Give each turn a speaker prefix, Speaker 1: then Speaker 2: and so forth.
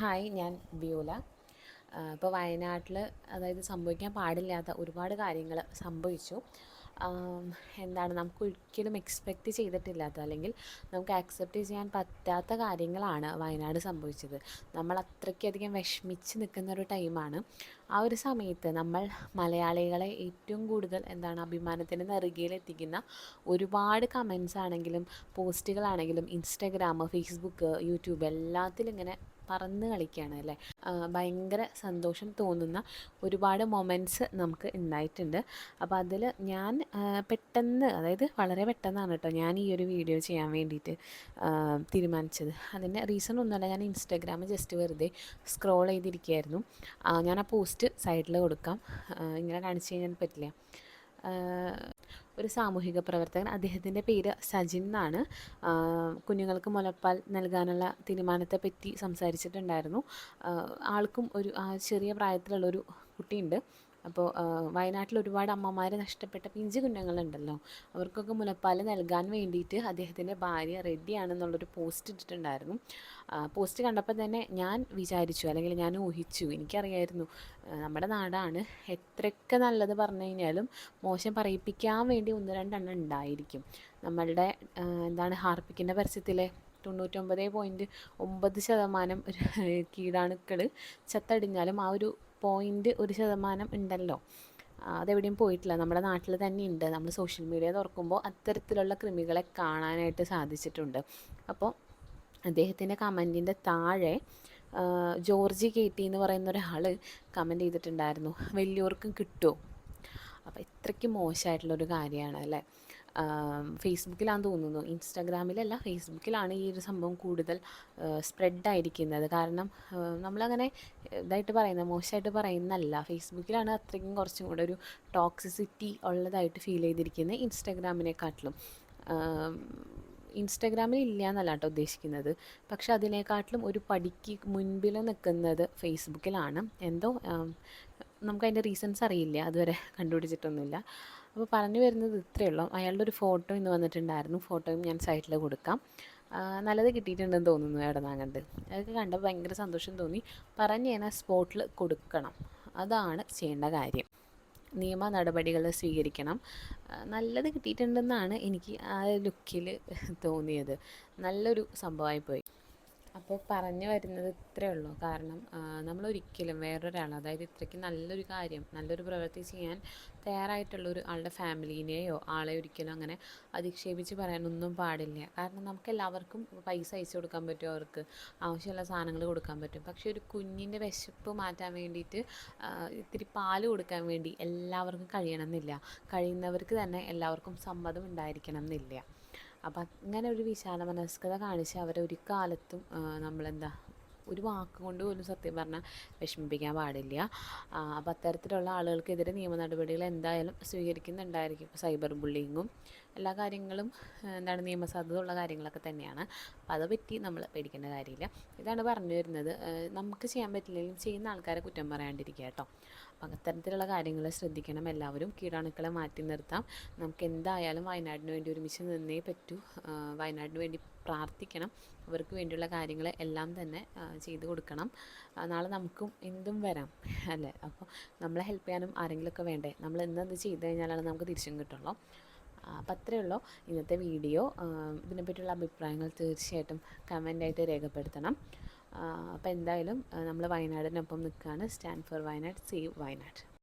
Speaker 1: Hi ഞാൻ ബിയോല ഇപ്പോൾ വയനാട്ടിൽ അതായത് സംഭവിക്കാൻ പാടില്ലാത്ത ഒരുപാട് കാര്യങ്ങൾ സംഭവിച്ചു. എന്താണ് നമുക്ക് ഒരിക്കലും എക്സ്പെക്റ്റ് ചെയ്തിട്ടില്ലാത്ത അല്ലെങ്കിൽ നമുക്ക് ആക്സെപ്റ്റ് ചെയ്യാൻ പറ്റാത്ത കാര്യങ്ങളാണ് വയനാട് സംഭവിച്ചത്. നമ്മൾ അത്രയ്ക്കധികം വിഷമിച്ച് നിൽക്കുന്ന ഒരു ടൈമാണ് ആ ഒരു സമയത്ത് നമ്മൾ മലയാളികളെ ഏറ്റവും കൂടുതൽ എന്താണ് അഭിമാനത്തിന്റെ നെറുകയിലെത്തിക്കുന്ന ഒരുപാട് കമൻസ് ആണെങ്കിലും പോസ്റ്റുകളാണെങ്കിലും ഇൻസ്റ്റഗ്രാം ഫേസ്ബുക്ക് യൂട്യൂബ് എല്ലാത്തിലും ഇങ്ങനെ പറന്ന് കളിക്കുകയാണ് അല്ലേ? ഭയങ്കര സന്തോഷം തോന്നുന്ന ഒരുപാട് മൊമെന്റ്സ് നമുക്ക് ഉണ്ടായിട്ടുണ്ട് അപ്പോൾ അതിൽ ഞാൻ പെട്ടെന്ന് അതായത് വളരെ പെട്ടെന്നാണ് കേട്ടോ ഞാൻ ഈ ഒരു വീഡിയോ ചെയ്യാൻ വേണ്ടിയിട്ട് തീരുമാനിച്ചത്. അതിന്റെ റീസൺ ഒന്നുമല്ല ഞാൻ ഇൻസ്റ്റാഗ്രാം ജസ്റ്റ് വെറുതെ സ്ക്രോൾ ചെയ്തിരിക്കുകയായിരുന്നു ഞാൻ ആ പോസ്റ്റ് സൈഡിൽ കൊടുക്കാം. ഇങ്ങനെ കാണിച്ചു കഴിഞ്ഞാൽ പറ്റില്ല. ഒരു സാമൂഹിക പ്രവർത്തകൻ. അദ്ദേഹത്തിന്റെ പേര് സജിൻ എന്നാണ്. കുഞ്ഞുങ്ങൾക്ക് മുലപ്പാൽ നൽകാനുള്ള തീരുമാനത്തെ പറ്റി സംസാരിച്ചിട്ടുണ്ടായിരുന്നു ആൾക്കും ഒരു ചെറിയ പ്രായത്തിലുള്ളൊരു കുട്ടിയുണ്ട്. അപ്പോൾ വയനാട്ടിൽ ഒരുപാട് അമ്മമാരെ നഷ്ടപ്പെട്ട പിഞ്ചു കുഞ്ഞുങ്ങളുണ്ടല്ലോ. അവർക്കൊക്കെ മുലപ്പാൽ നൽകാൻ വേണ്ടിയിട്ട് അദ്ദേഹത്തിന്റെ ഭാര്യ റെഡിയാണെന്നുള്ളൊരു പോസ്റ്റ് ഇട്ടിട്ടുണ്ടായിരുന്നു. പോസ്റ്റ് കണ്ടപ്പോൾ തന്നെ ഞാൻ വിചാരിച്ചു അല്ലെങ്കിൽ ഞാൻ ഊഹിച്ചു എനിക്കറിയായിരുന്നു നമ്മുടെ നാടാണ് എത്രയൊക്കെ നല്ലത് പറഞ്ഞു കഴിഞ്ഞാലും മോശം പറയിപ്പിക്കാൻ വേണ്ടി ഒന്ന് രണ്ടെണ്ണം ഉണ്ടായിരിക്കും. നമ്മളുടെ എന്താണ് ഹാർപ്പിക്കിന്റെ പരസ്യത്തിലെ തൊണ്ണൂറ്റൊമ്പത് പോയിന്റ് ഒമ്പത് ശതമാനം കീടാണുക്കൾ ചത്തടിഞ്ഞാലും ആ ഒരു പോയിന്റ് ഒരു ശതമാനം ഉണ്ടല്ലോ. അതെവിടെയും പോയിട്ടില്ല. നമ്മുടെ നാട്ടിൽ തന്നെ ഉണ്ട്. നമ്മൾ സോഷ്യൽ മീഡിയ തുറക്കുമ്പോൾ അത്തരത്തിലുള്ള കൃമികളെ കാണാനായിട്ട് സാധിച്ചിട്ടുണ്ട്. അപ്പോൾ അദ്ദേഹത്തിന്റെ കമന്റിന്റെ താഴെ ജോർജി കേറ്റി എന്ന് പറയുന്ന ഒരാൾ കമന്റ് ചെയ്തിട്ടുണ്ടായിരുന്നു. വലിയവർക്കും കിട്ടുമോ അപ്പോൾ ഇത്രയ്ക്ക് മോശമായിട്ടുള്ളൊരു കാര്യമാണ് അല്ലേ? ഫേസ്ബുക്കിലാണെന്ന് തോന്നുന്നു. ഇൻസ്റ്റാഗ്രാമിലല്ല ഫേസ്ബുക്കിലാണ് ഈ ഒരു സംഭവം കൂടുതൽ സ്പ്രെഡായിരിക്കുന്നത്. കാരണം നമ്മളങ്ങനെ ഇതായിട്ട് പറയുന്നത് മോശമായിട്ട് പറയുന്നതല്ല. ഫേസ്ബുക്കിലാണ് അത്രയ്ക്കും കുറച്ചും കൂടെ ഒരു ടോക്സിസിറ്റി ഉള്ളതായിട്ട് ഫീൽ ചെയ്തിരിക്കുന്നത് ഇൻസ്റ്റാഗ്രാമിനെക്കാട്ടിലും. ഇൻസ്റ്റാഗ്രാമിൽ ഇല്ല എന്നല്ല കേട്ടോ ഉദ്ദേശിക്കുന്നത്. പക്ഷെ അതിനെക്കാട്ടിലും ഒരു പടിക്ക് മുൻപിൽ നിൽക്കുന്നത് ഫേസ്ബുക്കിലാണ്. എന്തോ നമുക്കതിന്റെ റീസൺസ് അറിയില്ല. അതുവരെ കണ്ടുപിടിച്ചിട്ടൊന്നുമില്ല. അപ്പോൾ പറഞ്ഞു വരുന്നത് ഇത്രയേ ഉള്ളൂ. അയാളുടെ ഒരു ഫോട്ടോ ഇന്ന് വന്നിട്ടുണ്ടായിരുന്നു. ഫോട്ടോയും ഞാൻ സൈറ്റിൽ കൊടുക്കാം. നല്ലത് കിട്ടിയിട്ടുണ്ടെന്ന് തോന്നുന്നു ഇടനാങ്ങണ്ട് അതൊക്കെ കണ്ടപ്പോൾ ഭയങ്കര സന്തോഷം തോന്നി. പറഞ്ഞു ആ സ്പോട്ടിൽ കൊടുക്കണം. അതാണ് ചെയ്യേണ്ട കാര്യം. നിയമ നടപടികൾ സ്വീകരിക്കണം. നല്ലത് കിട്ടിയിട്ടുണ്ടെന്നാണ് എനിക്ക് ആ ലുക്കിൽ തോന്നിയത്. നല്ലൊരു സംഭവമായിപ്പോയി അപ്പോൾ പറഞ്ഞു വരുന്നത് ഇത്രയേ ഉള്ളൂ. കാരണം നമ്മൾ നമ്മളൊരിക്കലും വേറൊരാൾ അതായത് ഇത്രയ്ക്ക് നല്ലൊരു കാര്യം നല്ലൊരു പ്രവൃത്തി ചെയ്യാൻ തയ്യാറായിട്ടുള്ള ഒരു ആളുടെ ഫാമിലീനെയോ ആളെ ഒരിക്കലും അങ്ങനെ അധിക്ഷേപിച്ച് പറയാനൊന്നും പാടില്ല. കാരണം നമുക്ക് എല്ലാവർക്കും പൈസ അയച്ചു കൊടുക്കാൻ പറ്റും അവർക്ക് ആവശ്യമുള്ള സാധനങ്ങൾ കൊടുക്കാൻ പറ്റും. പക്ഷേ ഒരു കുഞ്ഞിന്റെ വിശപ്പ് മാറ്റാൻ വേണ്ടിയിട്ട് ഇത്തിരി പാൽ കൊടുക്കാൻ വേണ്ടി എല്ലാവർക്കും കഴിയണമെന്നില്ല. കഴിയുന്നവർക്ക് തന്നെ എല്ലാവർക്കും സമ്മതം ഉണ്ടായിരിക്കണം എന്നില്ല അപ്പം അങ്ങനെ ഒരു വിശാല മനസ്കത കാണിച്ച് അവരെ ഒരു കാലത്തും നമ്മളെന്താ ഒരു വാക്ക് കൊണ്ട് പോലും സത്യം പറഞ്ഞാൽ വിഷമിപ്പിക്കാൻ പാടില്ല. അപ്പം അത്തരത്തിലുള്ള ആളുകൾക്കെതിരെ നിയമ നടപടികൾ എന്തായാലും സ്വീകരിക്കുന്നുണ്ടായിരിക്കും. ഇപ്പോൾ സൈബർ ബുള്ളിങ്ങും എല്ലാ കാര്യങ്ങളും എന്താണ് നിയമസാധുത ഉള്ള കാര്യങ്ങളൊക്കെ തന്നെയാണ്. അപ്പോൾ അത് പറ്റി നമ്മൾ പേടിക്കേണ്ട കാര്യമില്ല. ഇതാണ് പറഞ്ഞു വരുന്നത്. നമുക്ക് ചെയ്യാൻ പറ്റില്ലെങ്കിലും ചെയ്യുന്ന ആൾക്കാരെ കുറ്റം പറയാണ്ടിരിക്കുക കേട്ടോ. അപ്പം അത്തരത്തിലുള്ള കാര്യങ്ങൾ ശ്രദ്ധിക്കണം എല്ലാവരും. കീടാണുക്കളെ മാറ്റി നിർത്താം. നമുക്ക് എന്തായാലും വയനാടിന് വേണ്ടി ഒരുമിച്ച് നിന്നേ പറ്റൂ. വയനാടിന് വേണ്ടി പ്രാർത്ഥിക്കണം. അവർക്ക് വേണ്ടിയുള്ള കാര്യങ്ങൾ എല്ലാം തന്നെ ചെയ്തു കൊടുക്കണം. നാളെ നമുക്കും എന്തും വരാം അല്ലേ? അപ്പോൾ നമ്മളെ ഹെൽപ്പ് ചെയ്യാനും ആരെങ്കിലുമൊക്കെ വേണ്ടേ? നമ്മൾ എന്തെന്ത് ചെയ്ത് കഴിഞ്ഞാലാണ് നമുക്ക് തിരിച്ചും കിട്ടുള്ളൂ. അപ്പം അത്രയേ ഉള്ളൂ. ഇന്നത്തെ വീഡിയോ ഇതിനെപ്പറ്റിയുള്ള അഭിപ്രായങ്ങൾ തീർച്ചയായിട്ടും കമന്റായിട്ട് രേഖപ്പെടുത്തണം. അപ്പോൾ എന്തായാലും നമ്മൾ വയനാടിനൊപ്പം നിൽക്കുകയാണ്. Stand for Wayanad save Wayanad.